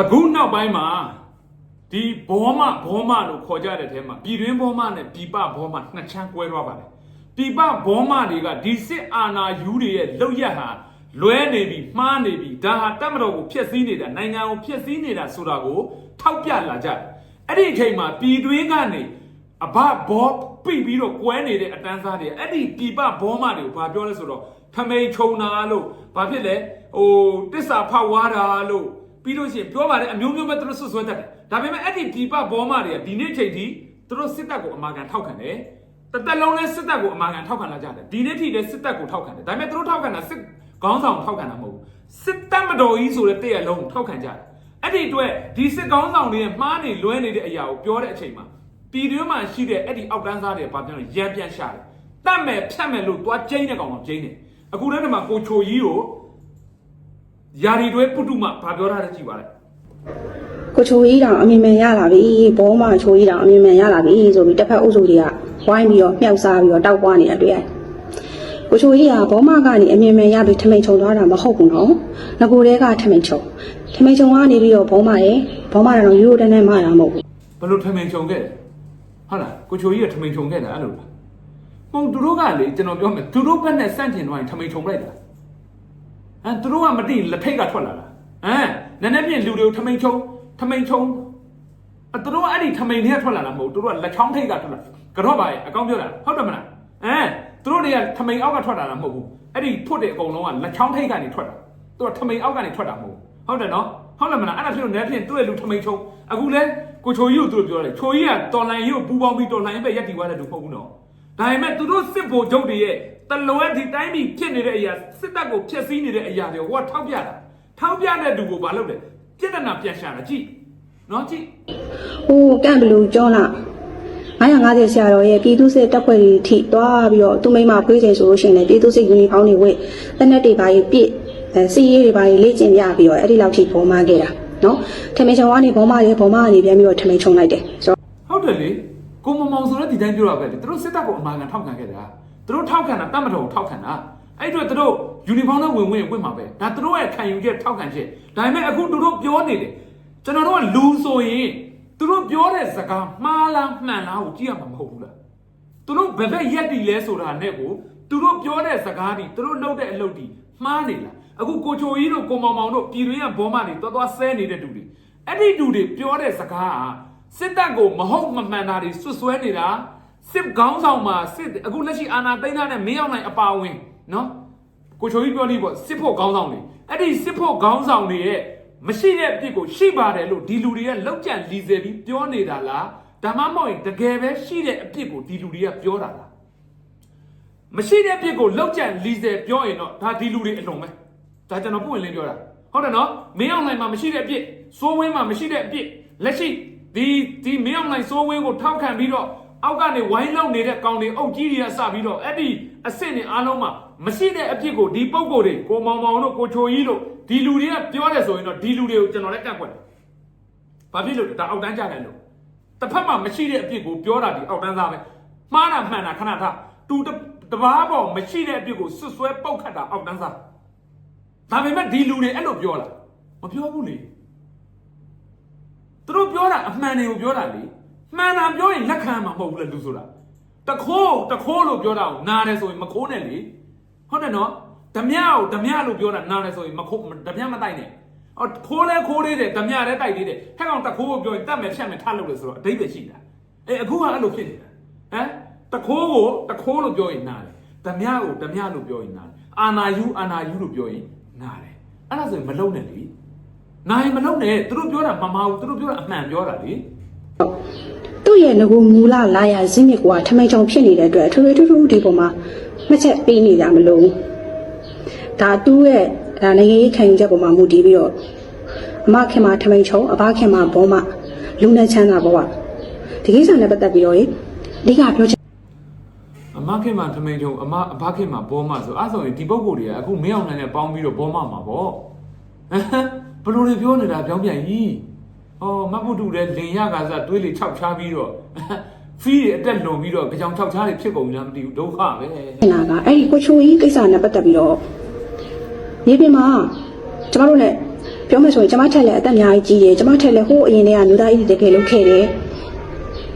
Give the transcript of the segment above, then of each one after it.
အခုနောက်ပိုင်းမှာဒီဘောမဘောမလို့ခေါ်ကြတဲ့ထဲမှာပြည်တွင်းဘောမနဲ့ပြည်ပဘောမနှစ်ချမ်းကွဲသွားပါတယ်ပြည်ပဘောမတွေကဒီစစ်အာဏာယူတွေရဲ့လောက်ရက်ဟာလွဲနေပြီမှားနေပြီဒါဟာတတ်မတော်ကိုဖျက်ဆီးနေတာနိုင်ငံကိုဖျက်ဆီးနေတာဆိုတာကိုထောက်ပြလာကြတယ်အဲ့ဒီအချိန်မှာပြည်တွင်းကနေအဘဘောပြိပြီးတော့ကွဲနေတဲ့အတန်းစားတွေအဲ့ဒီပြည်ပဘောမတွေကိုဘာပြောလဲဆိုတော့ထမိန်ခြုံတာလို့ဘာဖြစ်လဲဟိုတစ္ဆာဖောက်ဝါတာလို့ ပြီးလို့ရှိရင်ပြောပါတယ်အမျိုးမျိုးပဲသူတို့ဆွဆွဲတတ်တယ်ဒါပေမဲ့အဲ့ဒီဒီပဘောမတွေကဒီနေ့ချိန်ထိသူတို့စစ်တပ်ကိုအမာခံထောက်ခံတယ်တစ်သက်လုံးလဲစစ်တပ်ကိုအမာခံထောက်ခံလာကြတယ်ဒီနေ့ထိလည်းစစ်တပ်ကိုထောက်ခံတယ်ဒါပေမဲ့သူတို့ထောက်ခံတာစစ်ခေါင်းဆောင်ထောက်ခံတာမဟုတ်ဘူးစစ်တပ်မတော်ကြီးဆိုတဲ့တည့်ရလုံးကိုထောက်ခံကြတယ်အဲ့ဒီအတွက်ဒီစစ်ခေါင်းဆောင်တွေရဲ့မှားနေလွဲနေတဲ့အရာကိုပြောတဲ့အချိန်မှာပြည်တွင်းမှာရှိတဲ့အဲ့ဒီအောက်တန်းသားတွေဘာပြောလဲရမ်းပြန်ရှာတယ်တတ်မယ်ဖြတ်မယ်လို့သွားကျိန်းတဲ့ကောင်တော့ကျိန်းတယ်အခုတည်းကမှကိုချိုကြီးကို ယာရီတွဲပုတုမဘာပြောထားလဲကြည့်ပါလိုက်ကိုချိုကြီးတောင်အမြင်မြန်ရလာပြီဘောမချိုကြီးတောင်အမြင်မြန်ရလာပြီဆိုပြီးတစ်ဖက်အုပ်စုတွေကဝိုင်းပြီးတော့မြှောက်စားပြီးတော့တောက်ပွားနေတာတွေ့ရတယ်ကိုချိုကြီးကဘောမကနေအမြင်မြန်ရပြီးထမိန်ချုံသွားတာမဟုတ်ဘူးနော်ငကိုတဲကထမိန်ချုံထမိန်ချုံကနေပြီးတော့ဘောမရဲ့ဘောမကတော့ရိုးရိုးတန်းတန်းမတာမဟုတ်ဘူးဘယ်လိုထမိန်ချုံခဲ့လဲဟုတ်လားကိုချိုကြီးကထမိန်ချုံခဲ့တာအဲ့လိုလားမဟုတ်သူတို့ကလေကျွန်တော်ပြောမယ်သူတို့ဘက်နဲ့စန့်ကျင်သွားရင်ထမိန်ချုံလိုက်တာ ဟမ်သူတို့ကမသိလက်ထိတ်ကထွက်လာတာဟမ်နည်းနည်းပြင်လူတွေကိုထမိန်ချုံထမိန်ချုံအသူတို့ကအဲ့ဒီထမိန်တွေကထွက်လာတာမဟုတ်သူတို့ကလက်ချောင်းထိတ်ကထွက်လာကတော့ပါရဲ့အကောင့်ပြောတာဟုတ်တယ်မလားဟမ်သူတို့တွေကထမိန်အောက်ကထွက်လာတာမဟုတ်ဘူးအဲ့ဒီဖွတ်တဲ့အကုန်လုံးကလက်ချောင်းထိတ်ကနေထွက်တာသူကထမိန်အောက်ကနေထွက်တာမဟုတ်ဟုတ်တယ်နော်ဟုတ်တယ်မလားအဲ့ဒါဖြစ်လို့နည်းဖြင့်သူ့ရဲ့လူထမိန်ချုံအခုလဲကိုချိုကြီးကိုသူတို့ပြောတယ်ချိုကြီးကတော်လိုင်းကြီးကိုပူပေါင်းပြီးတော်လိုင်းပဲရက်တီသွားတဲ့လူမဟုတ်ဘူးနော်ဒါပေမဲ့သူတို့စစ်ဗိုလ်ချုပ်တွေရဲ့ တလွဲဒီတိုင်းပြည်ဖြစ်နေတဲ့အရာစစ်တပ်ကိုဖျက်ဆီးနေတဲ့အရာတွေဟိုကထောက်ပြတာထောက်ပြတဲ့သူကိုမလုပ်တယ်ပြဿနာပြန်ရှာတာကြည့်နော်ကြည့်ဟိုကန့်ဘလူကျောလာ950ဆရာတော်ရဲ့ပြည်သူစစ်တပ်ဖွဲ့တွေထိသွားပြီးတော့သူမိမဖွေးချိန်ဆိုလို့ရှိရင်လည်းပြည်သူစစ်ယူနီဖောင်းတွေဝတ်တနက်တွေပါရေးပြည့်အဲစီရေးတွေပါရေးလေ့ကျင့်ပြပြီးတော့အဲ့ဒီလောက်ထိပုံမှန်ခဲ့တာနော်ထမိန်ချုံကနေဘောမရဲ့ဘောမကနေပြန်ပြီးတော့ထမိန်ချုံလိုက်တယ်ဆိုတော့ဟုတ်တယ်လေကိုမမောင်ဆိုတဲ့ဒီတိုင်းပြောတာပဲလေသူတို့စစ်တပ်ကိုအမှန်ကန်ထောက်ခံခဲ့တာ သူတို့ထောက်ခံတာတတ်မတော်ကိုထောက်ခံတာအဲ့အတွက်သူတို့ယူနီဖောင်းနဲ့ဝင်ဝင်ဝင်မှာပဲဒါသူတို့ရဲ့ခံယူချက်ထောက်ခံချက်ဒါပေမဲ့အခုသူတို့ပြောနေတယ်ကျွန်တော်တို့ကလူဆိုရင်သူတို့ပြောတဲ့စကားမှားလားမှန်လားကိုကြည့်ရမှာမဟုတ်ဘူးလားသူတို့ဘယ်ဘက်ရက်တီလဲဆိုတာနဲ့ကိုသူတို့ပြောတဲ့စကားတွေသူတို့လုပ်တဲ့အလုပ်တွေမှားနေလားအခုကိုချိုကြီးတို့ကိုမောင်မောင်တို့ပြည်တွင်းကဘောမတွေတော်တော်ဆဲနေတဲ့တူတွေအဲ့ဒီတူတွေပြောတဲ့စကားဟာစစ်တပ်ကိုမဟုတ်မမှန်တာတွေဆွဆွဲနေတာ စစ်ကောင်းဆောင်မှာစစ်အခုလက်ရှိအာဏာသိမ်းထားတဲ့မင်းအောင်နိုင်အပါဝင်နော်ကိုချိုကြီးပြောလိပေါ့စစ်ဖို့ကောင်းဆောင်တွေအဲ့ဒီစစ်ဖို့ကောင်းဆောင်တွေရဲ့မရှိတဲ့အဖြစ်ကိုရှိပါတယ်လို့ဒီလူတွေကလောက်ကြံလီဆယ်ပြီးပြောနေတာလားဒါမှမဟုတ်ရင်တကယ်ပဲရှိတဲ့အဖြစ်ကိုဒီလူတွေကပြောတာလားမရှိတဲ့ပြစ်ကိုလောက်ကြံလီဆယ်ပြောရင်တော့ဒါဒီလူတွေအလုံးပဲဒါကျွန်တော်ပွင့်လင်းပြောတာဟုတ်တယ်နော်မင်းအောင်လိုင်းမှာမရှိတဲ့အပြစ်စိုးဝင်းမှာမရှိတဲ့အပြစ်လက်ရှိဒီဒီမင်းအောင်လိုင်းစိုးဝင်းကိုထောက်ခံပြီးတော့ အောက်ကနေဝိုင်းလောက်နေတဲ့ကောင်တွေအုပ်ကြီးတွေကစပြီးတော့အဲ့ဒီအစ်စ်တွေအားလုံးမှာမရှိတဲ့အပြစ်ကိုဒီပုံကိုယ်တွေကိုမောင်မောင်တို့ကိုချိုကြီးတို့ဒီလူတွေကပြောတယ်ဆိုရင်တော့ဒီလူတွေကိုကျွန်တော်လည်းကန့်ကွက်တယ်ဘာဖြစ်လို့လဲဒါအောက်တန်းကြတယ်လို့တစ်ဖက်မှာမရှိတဲ့အပြစ်ကိုပြောတာဒီအောက်တန်းသားပဲမှားတာမှန်တာခဏထားတူတတဘာပေါ်မရှိတဲ့အပြစ်ကိုဆွတ်ဆွဲပုတ်ခတ်တာအောက်တန်းသားဒါပေမဲ့ဒီလူတွေအဲ့လိုပြောလာမပြောဘူးလေသူတို့ပြောတာအမှန်တွေကိုပြောတာလေ မှန်တာပြောရင်လက်ခံမှာမဟုတ်ဘူးလေလူဆိုတာတခိုးတခိုးလို့ပြောတာကိုနားတယ်ဆိုရင်မခိုးနဲ့လေဟုတ်တယ်နော်ဓမြကိုဓမြလို့ပြောတာနားတယ်ဆိုရင်မခိုးဓမြမတိုက်နဲ့အော်ခိုးလဲခိုးသေးတယ်ဓမြလည်းတိုက်သေးတယ်ဟဲ့ကောင်တခိုးကိုပြောရင်တတ်မယ်ဖြတ်မယ်ထားလို့လေဆိုတော့အတိတ်ပဲရှိတာအဲအခုကအဲ့လိုဖြစ်နေတာဟမ်တခိုးကိုတခိုးလို့ပြောရင်နားတယ်ဓမြကိုဓမြလို့ပြောရင်နားတယ်အာနာယူအာနာယူလို့ပြောရင်နားတယ်အဲ့ဒါဆိုရင်မလုံနဲ့လေနာရင်မလုံနဲ့သူတို့ပြောတာမမဘူးသူတို့ပြောတာအမှန်ပြောတာလေ သူ့ရဲ့ငကူမူလလာရဇင်းမြစ်ကထမိန်ချုံဖြစ်နေတဲ့အတွက်ထွေထွေထူးထူးဒီပုံမှာမှတ်ချက်ပေးနေကြမလို့ဒါသူ့ရဲ့ဒါနိုင်ငံရေးခံယူချက်ပုံမှာမူတည်ပြီးတော့အမခင်မှာထမိန်ချုံအဘခင်မှာဘောမလူနဲ့ချမ်းသာဘဝဒီကိစ္စနဲ့ပတ်သက်ပြီးတော့လေအဓိကပြောချင်အမခင်မှာထမိန်ချုံအမအဘခင်မှာဘောမဆိုအဲ့ဆိုရင်ဒီပုံကိုယ်တွေကအခုမင်းအောင်နိုင်နဲ့ပေါင်းပြီးတော့ဘောမမှာပေါ့ဟမ်ဘလို့တွေပြောနေတာပြောင်းပြန်ကြီး ဩမတ်ပုတူတဲ့လင်ရကစားတွေးလေခြောက်ချားပြီးတော့ဖီးတွေအတက်လွန်ပြီးတော့ကြောင်ခြောက်ချားတွေဖြစ်ကုန်ကြမသိဘူးဒုက္ခပဲတာကအဲ့ဒီကိုချိုကြီးကိစ္စနဲ့ပတ်သက်ပြီးတော့မြေပြင်မှာကျမတို့လည်းပြောမယ်ဆိုရင်ကျမထက်လည်းအသက်အများကြီးကြီးတယ်ကျမထက်လည်းဟိုးအရင်တည်းကလူသားကြီးတကယ်လုပ်ခဲ့တယ်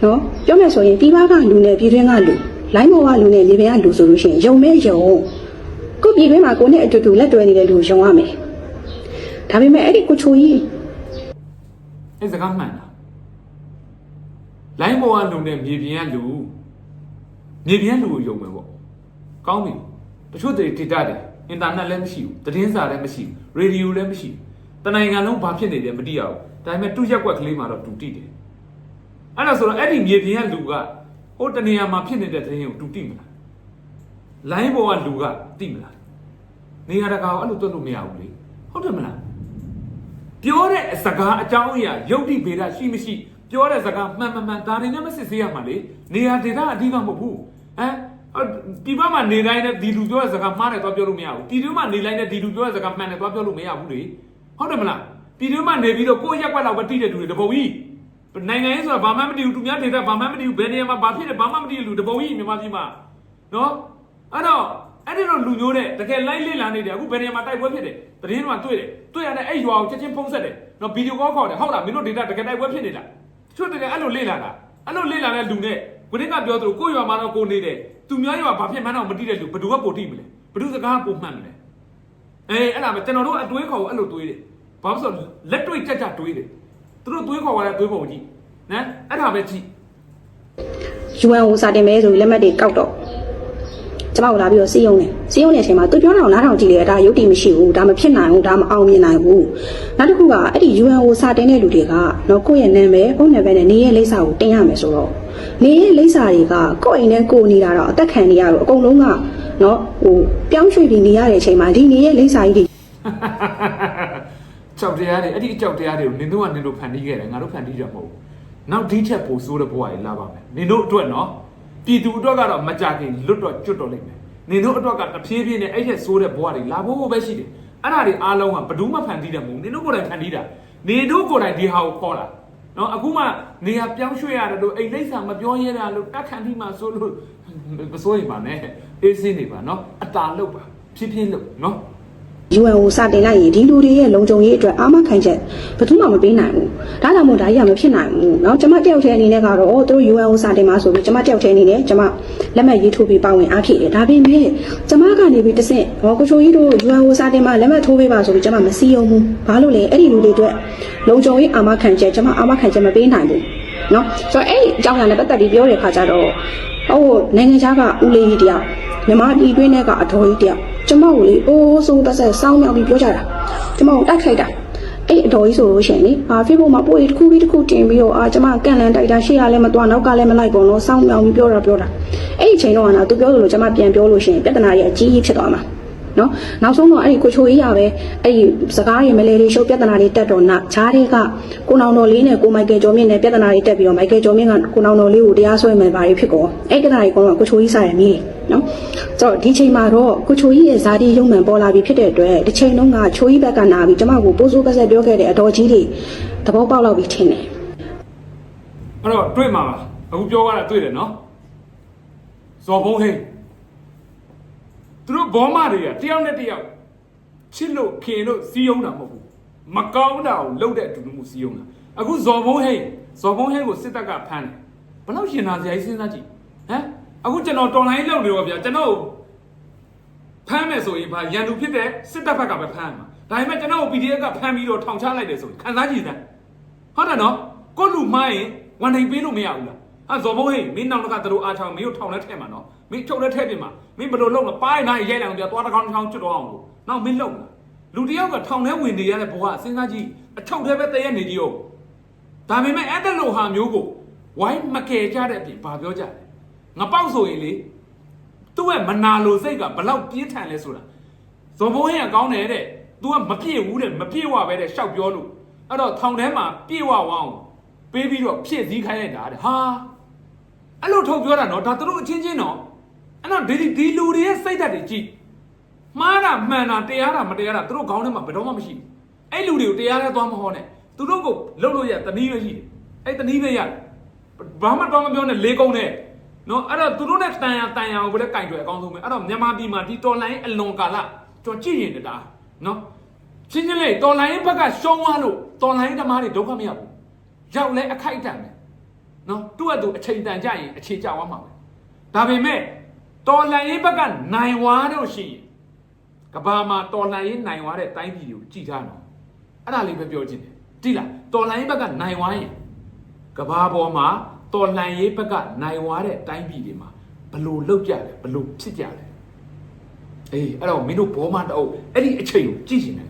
နော်ပြောမယ်ဆိုရင်ပြည်ပကလူနဲ့ပြည်တွင်းကလူလိုင်းမော်ကလူနဲ့မြေပြင်ကလူဆိုလို့ရှိရင်ယုံမဲယုံကိုပြည်တွင်းမှာကိုနဲ့အတူတူလက်တွဲနေတဲ့လူကိုယုံရမယ်ဒါပေမဲ့အဲ့ဒီကိုချိုကြီး အဲ့စကားမှန်တာလိုင်းပေါ်ကလူနဲ့မြေပြင်ကလူမြေပြင်ကလူကိုယုံမယ်ပေါ့ကောင်းပြီတချို့တွေဒေတာတယ်အင်တာနက်လည်းမရှိဘူးသတင်းစာလည်းမရှိဘူးရေဒီယိုလည်းမရှိဘူးတနိုင်ငံလုံးဘာဖြစ်နေတယ်မသိရဘူးဒါပေမဲ့တူရက်ကွက်ကလေးမှာတော့တူတိတယ်အဲ့ဒါဆိုတော့အဲ့ဒီမြေပြင်ကလူကဟိုတနေရာမှာဖြစ်နေတဲ့သတင်းကိုတူတိမလားလိုင်းပေါ်ကလူကတိမလားနေရာတကာကိုအဲ့လိုတွက်လို့မရဘူးလေဟုတ်တယ်မလား ပြောတဲ့စကားအကြောင်းအရာယုတ်တိဗေဒရှိမရှိပြောတဲ့စကားမှန်မှန်မှန်ဒါတွေနဲ့မစစ်ဆေးရမှာလေနေရာဒေသအဓိကမဟုတ်ဘူးဟမ်အော်ဒီဘက်မှာနေတိုင်းနဲ့ဒီလူပြောတဲ့စကားမှားတယ်သွားပြောလို့မရဘူးဒီလူမှနေလိုက်တဲ့ဒီလူပြောတဲ့စကားမှန်တယ်သွားပြောလို့မရဘူးလေဟုတ်တယ်မလားဒီလူမှနေပြီးတော့ကိုယ့်ရက်ကွက်လောက်ပဲတိတဲ့လူတွေတပုံကြီးနိုင်ငံရေးဆိုတာဘာမှမတည်ဘူးသူများဒေသဘာမှမတည်ဘူးဘယ်နေရာမှာဘာဖြစ်တယ်ဘာမှမတည်လူတပုံကြီးမြန်မာပြည်မှာနော်အဲ့တော့ အဲ့ဒီလိုလူမျိုးတဲ့တကယ်လိုက်လေ့လာနေတယ်အခုဘယ်နေရာမှာတိုက်ပွဲဖြစ်တယ်သတင်းမှာတွေ့တယ်တွေ့ရတဲ့အဲ့ရွာကိုချက်ချင်းဖုံးဆက်တယ်နော်ဗီဒီယိုကောခေါ်တယ်ဟုတ်လားမင်းတို့ဒေတာတကယ်တိုက်ပွဲဖြစ်နေတာတချို့တကယ်အဲ့လိုလေ့လာတာအဲ့လိုလေ့လာတဲ့လူနဲ့ကိုနေ့ကပြောသလိုကိုယ့်ရွာမှာတော့ကိုနေတယ်သူများရွာဘာဖြစ်မှန်းတော့မသိတဲ့လူဘယ်သူကပိုတိမလဲဘယ်သူစကားပိုမှန်မလဲအေးအဲ့ဒါပဲကျွန်တော်တို့အတွေးခေါ်ကိုအဲ့လိုတွေးတယ်ဘာလို့ဆိုလက်တွေ့ကြကြတွေးတယ်သူတို့တွေးခေါ်ရတဲ့တွေးပုံကြီးနော်အဲ့ဒါပဲကြည့် UN ကိုစာတင်မဲဆိုပြီးလက်မှတ်တွေကောက်တော့ ကျမတို့လာပြီးတော့စီးရုံးတယ်စီးရုံးတဲ့အချိန်မှာသူပြောတာကိုနားထောင်ကြည့်လေဒါရုပ်တည်မရှိဘူးဒါမဖြစ်နိုင်ဘူးဒါမအောင်မြင်နိုင်ဘူးနောက်တစ်ခုကအဲ့ဒီ UN ကိုစာတင်တဲ့လူတွေကနော်ကိုယ့်ရဲ့နာမည်ဖုန်းနံပါတ်နဲ့နေရဲ့လိပ်စာကိုတင်ရမယ်ဆိုတော့နေရဲ့လိပ်စာတွေကကိုယ့်အိမ်နဲ့ကိုယ်နေတာတော့အသက်ခံနေရတော့အကုန်လုံးကနော်ဟိုပြောင်းရွှေ့ပြီးနေရတဲ့အချိန်မှာဒီနေရဲ့လိပ်စာကြီးတွေကြောက်တရားတွေအဲ့ဒီအကြောက်တရားတွေကိုနင်တို့ကနင်တို့ဖန်တီးခဲ့တယ်ငါတို့ဖန်တီးကြမဟုတ်ဘူးနောက်ဒီထက်ပိုဆိုးတဲ့ဘဝကြီးလာပါမယ်နင်တို့အတွက်နော် ပြည်သူအတွက်ကတော့မကြခင်လွတ်တော့ကျွတ်တော့လိမ့်မယ်နင်တို့အတွက်ကတဖြည်းဖြည်းနဲ့အဲ့ထက်ဆိုးတဲ့ဘဝတွေလာဖို့ပဲရှိတယ်အဲ့ဒါတွေအားလုံးကဘယ်သူမှဖန်တီးတယ်မဟုတ်ဘူးနင်တို့ကိုယ်တိုင်ဖန်တီးတာနင်တို့ကိုယ်တိုင်ဒီဟာကိုခေါ်တာနော်အခုမှနေရာပြောင်းရွှေ့ရတယ်လို့အိမ်လိမ့်စာမပြောရဲတာလို့တက်ခံပြီးမှဆိုလို့မစိုးရင်ပါနဲ့အေးစင်းနေပါနော်အတာလုပ်ပါဖြည်းဖြည်းလုပ်နော် UN ကိုစတင်လိုက်ရင်ဒီလူတွေရဲ့လုံခြုံရေးအတွက်အားမခံချက်ဘယ်သူမှမပေးနိုင်ဘူး။ဒါကြောင့်မို့ဒါကြီးကမဖြစ်နိုင်ဘူး။နော်ကျွန်မတယောက်တည်းအနေနဲ့ကတော့သူတို့ UN ကိုစတင်မှာဆိုပြီးကျွန်မတယောက်တည်းအနေနဲ့ကျွန်မလက်မှတ်ရေးထိုးပြီးပါဝင်အားဖြစ်တယ်။ဒါပေမဲ့ကျွန်မကနေပြီးတဆင့်ဟောကိုချိုကြီးတို့ UN ကိုစတင်မှာလက်မှတ်ထိုးပေးပါဆိုပြီးကျွန်မမစီယုံဘူး။ဘာလို့လဲအဲ့ဒီလူတွေအတွက်လုံခြုံရေးအားမခံချက်ကျွန်မအားမခံချက်မပေးနိုင်ဘူး။နော်ဆိုတော့အဲ့အကြောင်းအရာနဲ့ပတ်သက်ပြီးပြောတဲ့အခါကျတော့ဟိုနိုင်ငံခြားကဦးလေးကြီးတယောက်မြမတီတွင်းထဲကအတော်ကြီးတယောက် ကျမကိုလေအိုးဆိုးသက်ဆက်စောင်းမြောက်ပြီးပြောကြတာကျမကိုတိုက်ခိုက်တာအဲ့အတော်ကြီးဆိုလို့ရှိရင်လေအာ Facebook မှာပို့ရတစ်ခုပြီးတစ်ခုတင်ပြီးတော့အာကျမကန်လန်တိုက်တာရှေ့ရလည်းမသွားနောက်ကလည်းမလိုက်ပုံတော့စောင်းမြောက်ပြီးပြောတာပြောတာအဲ့ဒီချိန်တော့ကနာသူပြောလို့ကျမပြန်ပြောလို့ရှိရင်ပြဿနာကြီးအကြီးကြီးဖြစ်သွားမှာ နော်နောက်ဆုံးတော့အဲ့ဒီကိုချိုကြီးရပဲအဲ့ဒီစကားတွေမလဲလေးရှုပ်ပြဿနာတွေတက်တော့နာဈားတွေကကိုနောင်တော်လေးနဲ့ကိုမိုက်ကယ်ကျော်မြင့်နဲ့ပြဿနာတွေတက်ပြီးတော့မိုက်ကယ်ကျော်မြင့်ကကိုနောင်တော်လေးကိုတရားစွဲမယ်ဘာတွေဖြစ်ကောအဲ့ပြဿနာတွေကတော့ကိုချိုကြီးစားရမီးနော်ဆိုတော့ဒီချိန်မှာတော့ကိုချိုကြီးရဲ့ဇာတိရုံမှန်ပေါ်လာပြီဖြစ်တဲ့အတွက်ဒီချိန်တုန်းကချိုကြီးဘက်ကနာပြီးကျမကိုပိုးစိုးကဆက်ပြောခဲ့တဲ့အတော်ကြီးတွေသဘောပေါက်လောက်ပြီးထင်တယ်အဲ့တော့တွေ့မှာပါအခုပြောရတာတွေ့တယ်နော်ဇော်ဘုံဟိန်း သူတို့ဘောမတွေကတယောက်နဲ့တယောက်ချစ်လို့ခင်လို့စီးယုံတာမဟုတ်ဘူးမကောင်းတာကိုလုပ်တဲ့အတူတူမှုစီးယုံတာအခုဇော်ဘုံဟိန်းဇော်ဘုံဟိန်းကိုစစ်တပ်ကဖမ်းတယ်ဘယ်လောက်ရှင်နာစရာကြီးစဉ်းစားကြည့်ဟမ်အခုကျွန်တော်တော်လိုင်းလုပ်နေတော့ဗျာကျွန်တော်ဖမ်းမယ်ဆိုရင်ဘာရန်သူဖြစ်တဲ့စစ်တပ်ဘက်ကပဲဖမ်းမှာဒါပေမဲ့ကျွန်တော် PDF ကဖမ်းပြီးတော့ထောင်ချလိုက်တယ်ဆိုရင်ခံစားကြည့်စမ်းဟုတ်တယ်နော်ကိုလူမိုင်းရင်ဝန်နိုင်ပေးလို့မရဘူးလား ဟာဇော်ဘုံဟေးမင်းနောက်တကတလူအားချောင်းမင်းတို့ထောင်လဲထဲမှာနော်မင်းချုပ်လဲထဲပြင်မှာမင်းဘယ်လိုလုပ်လဲပိုင်းနိုင်ရိုက်လိုက်အောင်ပြသွားတစ်ကောင်တစ်ကောင်ကျွတ်တော့အောင်လို့နောက်မင်းလုံလားလူတယောက်ကထောင်ထဲဝင်နေရတဲ့ဘဝစဉ်းစားကြည့်အထုပ်ထဲပဲတည့်ရနေကြည့်အောင်ဒါပေမဲ့အဲ့တဲ့လိုဟာမျိုးကိုဝိုင်းမကယ်ကြတဲ့အပြင်ဘာပြောကြလဲငပေါက်ဆိုရင်လေသူ့ရဲ့မနာလိုစိတ်ကဘလောက်ပြင်းထန်လဲဆိုတာဇော်ဘုံဟေးကကောင်းတယ်တဲ့ तू ကမပြည့်ဘူးတဲ့မပြည့်ဝပဲတဲ့ရှောက်ပြောလို့အဲ့တော့ထောင်ထဲမှာပြည့်ဝဝအောင်ပေးပြီးတော့ဖြည့်စည်းခိုင်းလိုက်တာတဲ့ဟာ အဲ့လိုထုတ်ပြောတာနော်ဒါသူတို့အချင်းချင်းနော်အဲ့တော့ဒီဒီလူတွေရဲ့စိတ်ဓာတ်တွေကြည့်မှားတာမှန်တာတရားတာမတရားတာသူတို့ခေါင်းထဲမှာဘယ်တော့မှမရှိဘူးအဲ့လူတွေကိုတရားနဲ့သွားမဟောနဲ့သူတို့ကိုလှုပ်လို့ရတနည်းပဲရှိတယ်အဲ့တနည်းပဲရတယ်ဘာမှတော့မပြောနဲ့လေးကုန်းနဲ့နော်အဲ့တော့သူတို့နဲ့တန်ရတန်ရကိုပဲကင်ကြွယ်အကောင်းဆုံးပဲအဲ့တော့မြန်မာပြည်မှာဒီတော်လိုင်းအလွန်ကာလကျွန်တော်ကြည့်ရင်တတာနော်ချင်းချင်းလေးတော်လိုင်းဘက်ကရှုံးသွားလို့တော်လိုင်းသမားတွေဒုက္ခမရောက်ဘူးရောက်လဲအခိုက်အတန့်ပဲ နော်သူ့အတူအချိန်တန်ကြရင်အခြေကျသွားမှာပဲဒါပေမဲ့တော်လိုင်းဘက်ကနိုင်ဝါတော့ရှိရင်ကဘာမှာတော်လိုင်းနိုင်ဝါတဲ့တိုင်းပြည်ကိုကြည်ထားတော့အဲ့ဒါလေးပဲပြောချင်တယ်တိလားတော်လိုင်းဘက်ကနိုင်ဝါရင်ကဘာပေါ်မှာတော်လိုင်းဘက်ကနိုင်ဝါတဲ့တိုင်းပြည်တွေမှာဘလို့လောက်ကြတယ်ဘလို့ဖြစ်ကြတယ်အေးအဲ့တော့မင်းတို့ဘောမတအုပ်အဲ့ဒီအချိန်ကိုကြည့်ရှင်တယ်က